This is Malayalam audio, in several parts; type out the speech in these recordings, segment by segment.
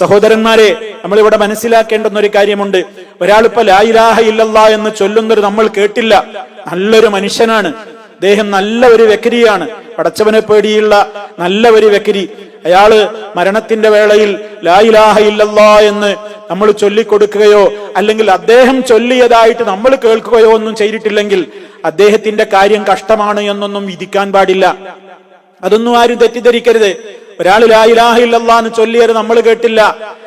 സഹോദരന്മാരെ നമ്മളിവിടെ മനസ്സിലാക്കേണ്ടുന്ന ഒരു കാര്യമുണ്ട്. ഒരാളിപ്പോ ലായിലാഹ ഇല്ലല്ല എന്ന് ചൊല്ലുന്നത് നമ്മൾ കേട്ടില്ല. നല്ലൊരു മനുഷ്യനാണ്. അദ്ദേഹം നല്ല ഒരു വ്യക്തിയാണ്. പടച്ചവനെ പേടിയുള്ള നല്ല ഒരു വ്യക്തി. അയാൾ മരണത്തിന്റെ വേളയിൽ ലായിലാഹ ഇല്ലല്ല എന്ന് നമ്മൾ ചൊല്ലിക്കൊടുക്കുകയോ അല്ലെങ്കിൽ അദ്ദേഹം ചൊല്ലിയതായിട്ട് നമ്മൾ കേൾക്കുകയോ ഒന്നും ചെയ്തിട്ടില്ലെങ്കിൽ അദ്ദേഹത്തിന്റെ കാര്യം കഷ്ടമാണ് എന്നൊന്നും വിധിക്കാൻ പാടില്ല. അതൊന്നും ആരും തെറ്റിദ്ധരിക്കരുത്. ഒരാൾ ലായിലാഹില്ലെന്ന് ചൊല്ലിയത് നമ്മൾ കേട്ടില്ല.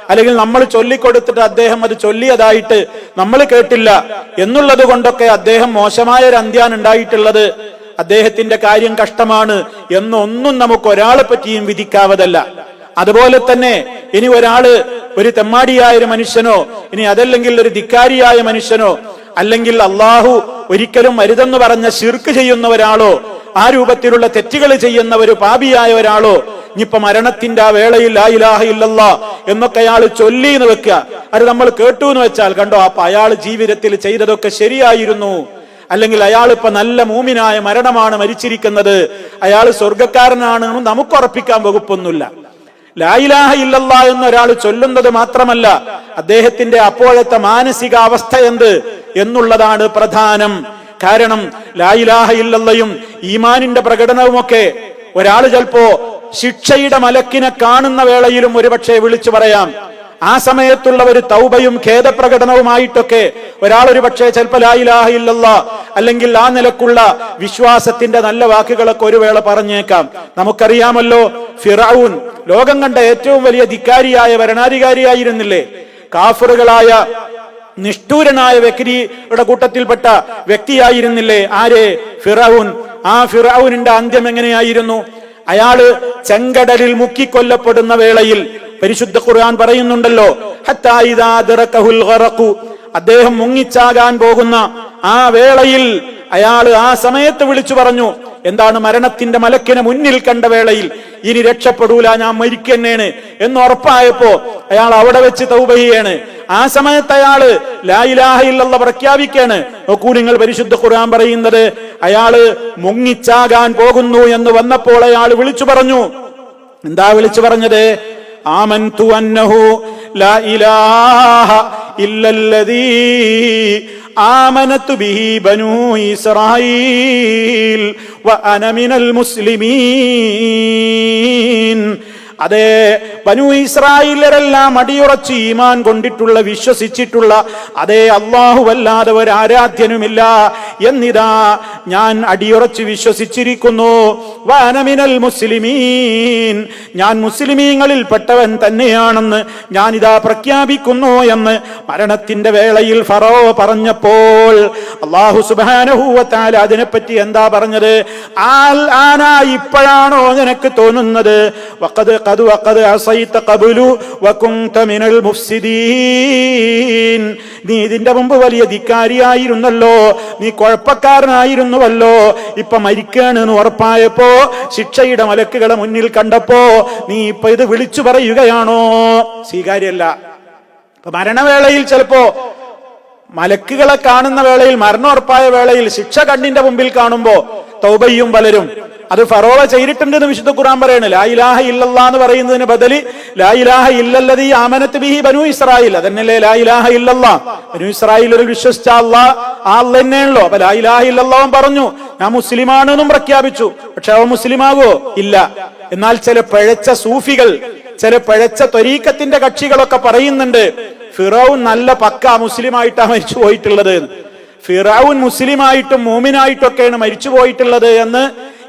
അല്ലെങ്കിൽ നമ്മൾ ചൊല്ലിക്കൊടുത്തിട്ട് അദ്ദേഹം അത് ചൊല്ലിയതായിട്ട് നമ്മൾ കേട്ടില്ല എന്നുള്ളത് കൊണ്ടൊക്കെ അദ്ദേഹം മോശമായ ഒരു അന്ത്യാണ് ഉണ്ടായിട്ടുള്ളത്. അദ്ദേഹത്തിന്റെ കാര്യം കഷ്ടമാണ് എന്നൊന്നും നമുക്ക് ഒരാളെ പറ്റിയും വിധിക്കാവതല്ല. അതുപോലെ തന്നെ ഇനി ഒരാൾ ഒരു തെമ്മാടിയായ ഒരു മനുഷ്യനോ ഇനി അതല്ലെങ്കിൽ ഒരു ധിക്കാരിയായ മനുഷ്യനോ അല്ലെങ്കിൽ അള്ളാഹു ഒരിക്കലും അരുതെന്ന് പറഞ്ഞ ശിർക്ക് ചെയ്യുന്ന ഒരാളോ ആ രൂപത്തിലുള്ള തെറ്റുകൾ ചെയ്യുന്ന ഒരു പാപിയായ ഒരാളോ ഇനിയിപ്പൊ മരണത്തിന്റെ ആ വേളയിൽ ആ ഇലാഹ ഇല്ലല്ല എന്നൊക്കെ അയാൾ ചൊല്ലി എന്ന് വെക്കുക അത് നമ്മൾ കേട്ടു എന്ന് വെച്ചാൽ കണ്ടോ അപ്പൊ അയാൾ ജീവിതത്തിൽ ചെയ്തതൊക്കെ ശരിയായിരുന്നു. അല്ലെങ്കിൽ അയാൾ ഇപ്പൊ നല്ല മൂമിനായ മരണമാണ് മരിച്ചിരിക്കുന്നത്. അയാൾ സ്വർഗക്കാരനാണെന്നും നമുക്ക് ഉറപ്പിക്കാൻ വകുപ്പൊന്നുമില്ല. ലായിലാഹ ഇല്ലല്ല എന്നൊരാൾ ചൊല്ലുന്നത് മാത്രമല്ല അദ്ദേഹത്തിന്റെ അപ്പോഴത്തെ മാനസികാവസ്ഥ എന്ത് എന്നുള്ളതാണ് പ്രധാനം. കാരണം ലായിലാഹ ഇല്ലല്ലയും ഈമാനിന്റെ പ്രകടനവുമൊക്കെ ഒരാൾ ചിലപ്പോ ശിക്ഷയുടെ മലക്കിനെ കാണുന്ന വേളയിലും ഒരുപക്ഷെ വിളിച്ചു പറയാം. ആ സമയത്തുള്ള ഒരു തൗബയും ഖേദപ്രകടനവുമായിട്ടൊക്കെ ഒരാൾ ഒരു പക്ഷേ ചിലപ്പോൾ ലായിലാഹയില്ലല്ല അല്ലെങ്കിൽ ആ നിലക്കുള്ള വിശ്വാസത്തിന്റെ നല്ല വാക്കുകളൊക്കെ ഒരു വേള പറഞ്ഞേക്കാം. നമുക്കറിയാമല്ലോ ഫിറൌൻ ലോകം കണ്ട ഏറ്റവും വലിയ ധിക്കാരിയായ ഭരണാധികാരിയായിരുന്നില്ലേ? കാഫറുകളായ നിഷ്ഠൂരനായ വ്യക്തിയുടെ കൂട്ടത്തിൽപ്പെട്ട വ്യക്തിയായിരുന്നില്ലേ? ആരെ? ഫിറൌൻ ആ ഫിറൌനിന്റെ അന്ത്യം എങ്ങനെയായിരുന്നു? അയാൾ ചെങ്കടലിൽ മുക്കിക്കൊല്ലപ്പെടുന്ന വേളയിൽ പരിശുദ്ധ ഖുർആൻ പറയുന്നുണ്ടല്ലോ അദ്ദേഹം മുങ്ങിച്ചാകാൻ പോകുന്ന ആ വേളയിൽ അയാൾ ആ സമയത്ത് വിളിച്ചു പറഞ്ഞു എന്താണ് മരണത്തിന്റെ മലക്കിനെ മുന്നിൽ കണ്ട വേളയിൽ? ഇനി രക്ഷപ്പെടൂല ഞാൻ മരിക്കന്നേണ് എന്ന് ഉറപ്പായപ്പോ അയാൾ അവിടെ വെച്ച് തൗബഹിയാണ്. ആ സമയത്ത് അയാൾ ലായിലാഹയില്ല പ്രഖ്യാപിക്കാണ്. നോക്കൂ നിങ്ങൾ പരിശുദ്ധ ഖുർആൻ പറയുന്നത് അയാൾ മുങ്ങിച്ചാകാൻ പോകുന്നു എന്ന് വന്നപ്പോൾ അയാൾ വിളിച്ചു പറഞ്ഞു. എന്താ വിളിച്ചു പറഞ്ഞത്? ആമന്തു അന്നഹു ലാ ഇലാഹ ബിഹി ബനൂ ഇസ്രായീൽ വ അന മിനൽ മുസ്ലിമീൻ. അതെ ബനു ഇസ്രായേലരെല്ലാം അടിയുറച്ച് ഈമാൻ കൊണ്ടിട്ടുള്ള വിശ്വസിച്ചിട്ടുള്ള അതേ അല്ലാഹുവല്ലാതെ ഒരു ആരാധ്യനുമില്ല എന്നിതാ ഞാൻ അടിയുറച്ച് വിശ്വസിച്ചിരിക്കുന്നു. വാനമിനൽ മുസ്ലിമീൻ. ഞാൻ മുസ്ലിമീങ്ങളിൽ പെട്ടവൻ തന്നെയാണെന്ന് ഞാൻ ഇതാ പ്രഖ്യാപിക്കുന്നു എന്ന് മരണത്തിന്റെ വേളയിൽ ഫറോ പറഞ്ഞപ്പോൾ അള്ളാഹു സുബാനഹൂവത്താൽ അതിനെപ്പറ്റി എന്താ പറഞ്ഞത്? ആൽ ആന ഇപ്പോഴാണോ നിനക്ക് തോന്നുന്നത്? വഖദ് ഖദ് വഖദ് അസൈത കബുലു വകുൻത മിനൽ മുഫ്സിദീൻ. നീ ഇതിന്റെ മുമ്പ് വലിയ ധിക്കാരിയായിരുന്നല്ലോ. നീ കുഴപ്പക്കാരനായിരുന്നുവല്ലോ. ഇപ്പൊ മരിക്കാണെന്ന് ഉറപ്പായപ്പോ ശിക്ഷയുടെ മലക്കുകളെ മുന്നിൽ കണ്ടപ്പോ നീ ഇപ്പൊ ഇത് വിളിച്ചു പറയുകയാണോ? സ്വീകാര്യമല്ല. ഇപ്പൊ മരണവേളയിൽ ചിലപ്പോ മലക്കുകളെ കാണുന്ന വേളയിൽ മരണം ഉറപ്പായ വേളയിൽ ശിക്ഷ കണ്ണിന്റെ മുമ്പിൽ കാണുമ്പോ തൗബയും പലരും അത് ചെയ്തിട്ടുണ്ട് എന്ന് വിശുദ്ധ ഖുറാൻ പറയാണ്. ഇലാഹ ഇല്ലല്ലാ എന്ന് പറയുന്നതിന് ബദലി ഇലാഹ ഇല്ലല്ലതി ആമനത്ത് ബിഹി ബനു ഇസ്രായേൽ. അതന്നല്ലേ ഇലാഹ ഇല്ലല്ലാ. ബനു ഇസ്രായേൽ ഒരു വിശ്വസിച്ച അള്ളാ ആ അല്ല തന്നെയാണല്ലോ. അപ്പൊ ലായിലാഹ ഇല്ലല്ലാവും പറഞ്ഞു ഞാൻ മുസ്ലിമാണെന്നും പ്രഖ്യാപിച്ചു. പക്ഷെ അവ മുസ്ലിമാകോ? ഇല്ല. എന്നാൽ ചില പഴച്ച സൂഫികൾ ചില പഴച്ച ത്വരീക്കത്തിന്റെ കക്ഷികളൊക്കെ പറയുന്നുണ്ട് ഫിറൌൻ നല്ല പക്ക മുസ്ലിമായിട്ടാണ് മരിച്ചു പോയിട്ടുള്ളത്. ഫിറൌൻ മുസ്ലിമായിട്ടും മോമിനായിട്ടൊക്കെയാണ് മരിച്ചു പോയിട്ടുള്ളത് എന്ന്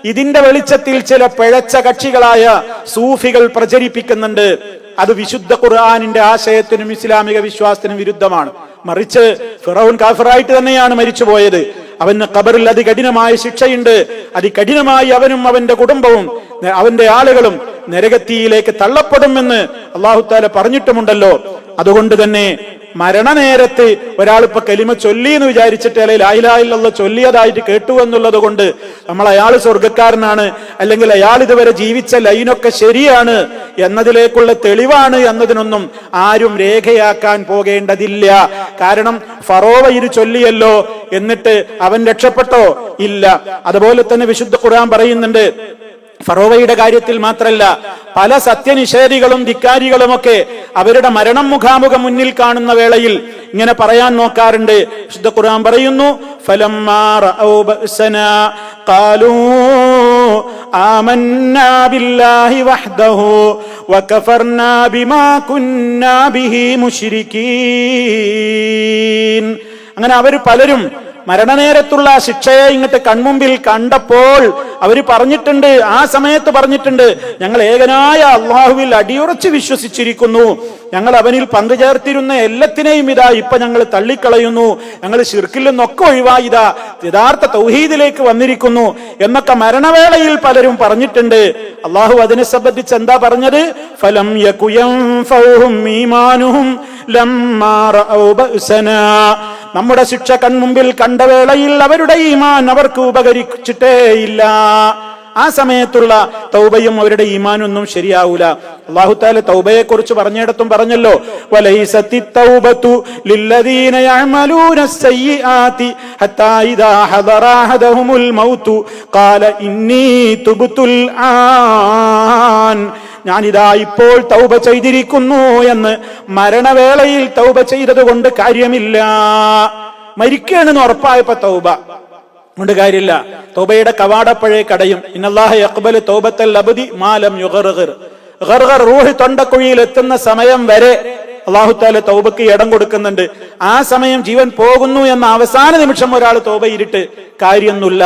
ഇതിന്റെ വെളിച്ചത്തിൽ ചില പിഴച്ച കക്ഷികളായ സൂഫികൾ പ്രചരിപ്പിക്കുന്നുണ്ട്. അത് വിശുദ്ധ ഖുർആാനിന്റെ ആശയത്തിനും ഇസ്ലാമിക വിശ്വാസത്തിനും വിരുദ്ധമാണ്. മറിച്ച് ഫിറൌൻ കാഫിറായിട്ട് തന്നെയാണ് മരിച്ചു പോയത് അവന് ഖബറിൽ അതികഠിനമായ ശിക്ഷയുണ്ട്. അതികഠിനമായി അവനും അവന്റെ കുടുംബവും അവന്റെ ആളുകളും നരകത്തിയിലേക്ക് തള്ളപ്പെടുമെന്ന് അള്ളാഹുത്താല പറഞ്ഞിട്ടുമുണ്ടല്ലോ. അതുകൊണ്ട് തന്നെ മരണനേരത്ത് ഒരാളിപ്പോ കലിമ ചൊല്ലി എന്ന് വിചാരിച്ചിട്ട് അല്ലെങ്കിൽ ലായിലായില്ല ചൊല്ലിയതായിട്ട് കേട്ടു എന്നുള്ളത് കൊണ്ട് നമ്മൾ അയാൾ സ്വർഗക്കാരനാണ് അല്ലെങ്കിൽ അയാൾ ഇതുവരെ ജീവിച്ച ലൈനൊക്കെ ശരിയാണ് എന്നതിലേക്കുള്ള തെളിവാണ് എന്നതിനൊന്നും ആരും രേഖയാക്കാൻ പോകേണ്ടതില്ല. കാരണം ഫറോവ ഇത് ചൊല്ലിയല്ലോ എന്നിട്ട് അവൻ രക്ഷപ്പെട്ടോ? ഇല്ല. അതുപോലെ തന്നെ വിശുദ്ധ ഖുർആൻ പറയുന്നുണ്ട് ഫറോവയുടെ കാര്യത്തിൽ മാത്രല്ല പല സത്യനിഷേധികളും ധിക്കാരികളുമൊക്കെ അവരുടെ മരണം മുഖാമുഖം മുന്നിൽ കാണുന്ന വേളയിൽ ഇങ്ങനെ പറയാൻ നോക്കാറുണ്ട്. വിശുദ്ധ ഖുർആൻ പറയുന്നു ആമന്നാ ബില്ലാഹി വഹ്ദഹു വകഫർനാ ബിമാ കുന്നാ ബിഹി മുശ്രിക്കീൻ അങ്ങനെ അവർ പലരും മരണനേരത്തുള്ള ശിക്ഷയെ ഇങ്ങോട്ട് കൺമുമ്പിൽ കണ്ടപ്പോൾ അവർ പറഞ്ഞിട്ടുണ്ട് ആ സമയത്ത് പറഞ്ഞിട്ടുണ്ട് ഞങ്ങൾ ഏകനായ അള്ളാഹുവിൽ അടിയുറച്ച് വിശ്വസിച്ചിരിക്കുന്നു. ഞങ്ങൾ അവനിൽ പങ്കുചേർത്തിരുന്ന എല്ലാത്തിനെയും ഇതാ ഇപ്പൊ ഞങ്ങൾ തള്ളിക്കളയുന്നു. ഞങ്ങൾ ശിർക്കിൽ നിന്നൊക്കെ ഒഴിവായി ഇതാ യഥാർത്ഥ തൗഹീദിലേക്ക് വന്നിരിക്കുന്നു എന്നൊക്കെ മരണവേളയിൽ പലരും പറഞ്ഞിട്ടുണ്ട്. അള്ളാഹു അതിനെ സംബന്ധിച്ച് എന്താ പറഞ്ഞത്? ഫലം നമ്മുടെ ശിക്ഷ കൺമുമ്പിൽ കണ്ട വേളയിൽ അവരുടെ ഈമാൻ അവർക്ക് ഉപകരിച്ചിട്ടേയില്ല. ആ സമയത്തുള്ള തൗബയും അവരുടെ ഈമാനൊന്നും ശരിയാവൂല. അള്ളാഹുത്താല തൗബയെ കുറിച്ച് പറഞ്ഞിടത്തും പറഞ്ഞല്ലോ ഞാനിതാ ഇപ്പോൾ തൗബ ചെയ്തിരിക്കുന്നു എന്ന് മരണവേളയിൽ തൗബ ചെയ്തത് കൊണ്ട് കാര്യമില്ല. മരിക്കണെന്ന് ഉറപ്പായപ്പോ തൗബ. കൊണ്ട് കാര്യമില്ല. തൗബയുടെ കവാടപ്പഴേ കടയും. ഇന്നല്ലാഹ അക്ബൽ തൗബത്തൽ അബദി മാലം യുഗറുകർ റൂഹി തൊണ്ടക്കുഴിയിൽ എത്തുന്ന സമയം വരെ അള്ളാഹുത്താല തൗബക്ക് ഇടം കൊടുക്കുന്നുണ്ട്. ആ സമയം ജീവൻ പോകുന്നു എന്ന അവസാന നിമിഷം ഒരാൾ തൗബ ഇരുട്ട് കാര്യമൊന്നുമില്ല.